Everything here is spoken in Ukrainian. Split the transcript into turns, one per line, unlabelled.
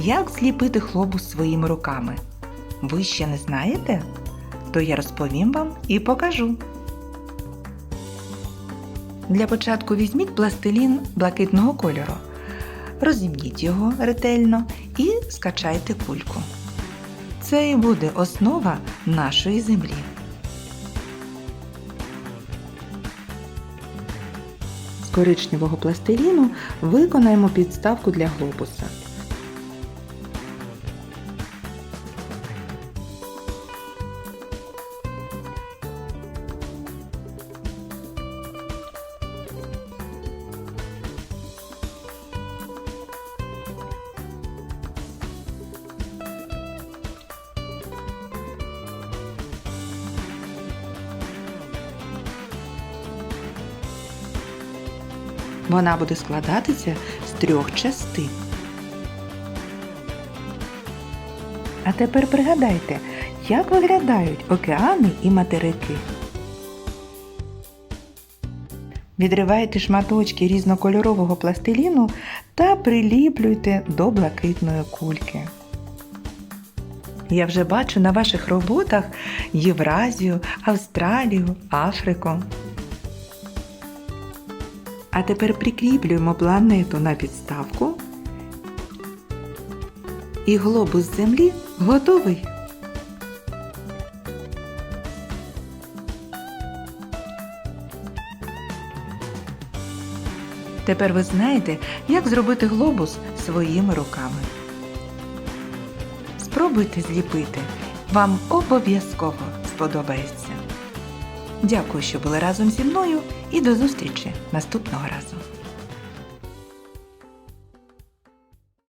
як зліпити глобус своїми руками. Ви ще не знаєте? То я розповім вам і покажу. Для початку візьміть пластилін блакитного кольору. Розімніть його ретельно і скачайте кульку. Це і буде основа нашої землі. З коричневого пластиліну виконаємо підставку для глобуса. Вона буде складатися з трьох частин. А тепер пригадайте, як виглядають океани і материки. Відривайте шматочки різнокольорового пластиліну та приліплюйте до блакитної кульки. Я вже бачу на ваших роботах Євразію, Австралію, Африку. А тепер прикріплюємо планету на підставку. І глобус Землі готовий. Тепер ви знаєте, як зробити глобус своїми руками. Спробуйте зліпити. Вам обов'язково сподобається. Дякую, що були разом зі мною і до зустрічі наступного разу.